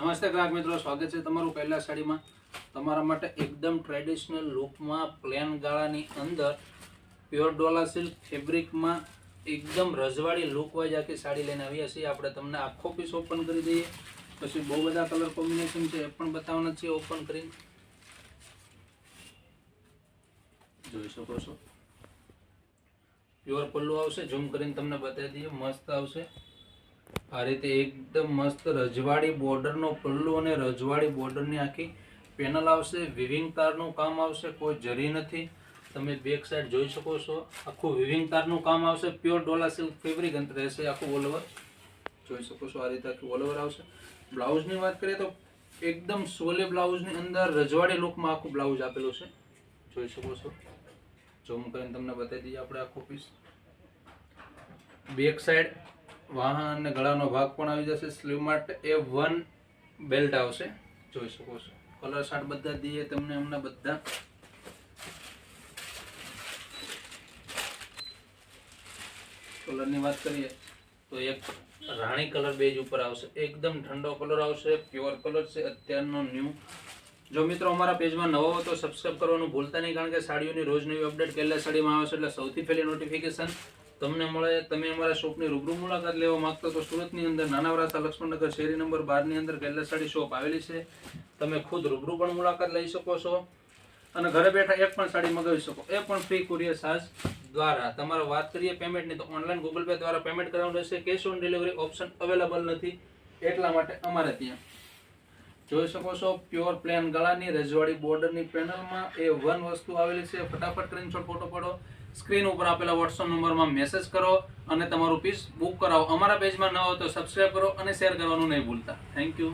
નમસ્તે ગ્રાહક મિત્રો, સ્વાગત છે તમારું પહેલા સાડીમાં. તમારા માટે એકદમ ટ્રેડિશનલ લુકમાં પ્લેન ગાળાની અંદર પ્યોર ડોલા સિલ્ક ફેબ્રિકમાં એકદમ રજવાડી લુક વાઇઝ આખી સાડી લઈને આવ્યા છીએ. આપણે તમને આખો પીસ ઓપન કરી દઈએ. પછી બહુ બધા કલર કોમ્બિનેશન છે, એ પણ બતાવવાના છે ઓપન કરીને. જોઈ શકો છો. પ્યોર પલ્લુ આવશે ઝૂમ કરીને તમને બતાવી દઈએ. મસ્ત આવશે. આ રીતે એકદમ મસ્ત રજવાડી બોર્ડરનો પલ્લુ અને રજવાડી બોર્ડરની આખી પેનલ આવશે વિવિંગ તારનું કામ આવશે, કોઈ જરી નથી. તમે બેક સાઈડ જોઈ શકો છો. આખું વિવિંગ તારનું કામ આવશે. પ્યોર ડોલા સિલ્ક ફેબ્રિક રહેશે આખું ઓલ જોઈ શકો છો આ રીતે આખું ઓલ આવશે. બ્લાઉઝની વાત કરીએ તો એકદમ સોલે બ્લાઉઝની અંદર રજવાડી લુકમાં આખું બ્લાઉઝ આપેલું છે. જોઈ શકો છો. જો હું કરીને તમને બતાવી દઈએ આપણે આખો પીસ બેક સાઈડ વાહન અને ગળાનો ભાગ પણ આવી જશે. સ્લીવ માટે એ વન બેલ્ટ આવશે. જોઈ શકો છો. કલર શાર્ટ બધા દઈએ તમને અમને બધા. કલરની વાત કરીએ તો એક રાણી કલર બેજ ઉપર આવશે. એકદમ ઠંડો કલર આવશે પ્યોર કલર છે. અત્યારનો ન્યૂ જો મિત્રો અમારા પેજમાં નવો હો તો સબસ્ક્રાઈબ કરવાનું ભૂલતા નહીં, કારણ કે સાડીઓની રોજ નવી અપડેટ કેટલા સાડીમાં આવશે એટલે સૌથી પહેલી નોટિફિકેશન તમને મળે, તમે અમારા શોપની રૂબરૂ મુલાકાત લેવા માંગતો તો સુરતની અંદર નાના વરાસા લક્ષ્મણનગર શેરી નંબર બારની અંદર કેટલા સાડી શોપ આવેલી છે. તમે ખુદ રૂબરૂ પણ મુલાકાત લઈ શકો છો અને ઘરે બેઠા એક પણ સાડી મગાવી શકો. એ પણ ફ્રી કુરિયર ચાર્જ દ્વારા. તમારે વાત કરીએ પેમેન્ટની તો ઓનલાઈન ગૂગલ પે દ્વારા પેમેન્ટ કરવાનું રહેશે. Cash on delivery option available નથી. એટલા માટે અમારે ત્યાં જોઈ શકો છો પ્યોર પ્લેન ગળાની રજવાડી બોર્ડરની પેનલમાં એ વન વસ્તુ આવેલી છે. ફટાફટ સ્ક્રીનશોટ ફોટો પડો. સ્ક્રીન ઉપર આપેલા વોટ્સઅપ નંબરમાં મેસેજ કરો અને તમારું પીસ બુક કરાવો. અમારા પેજમાં ન હોય તો સબસ્ક્રાઈબ કરો અને શેર કરવાનું નહીં ભૂલતા. Thank you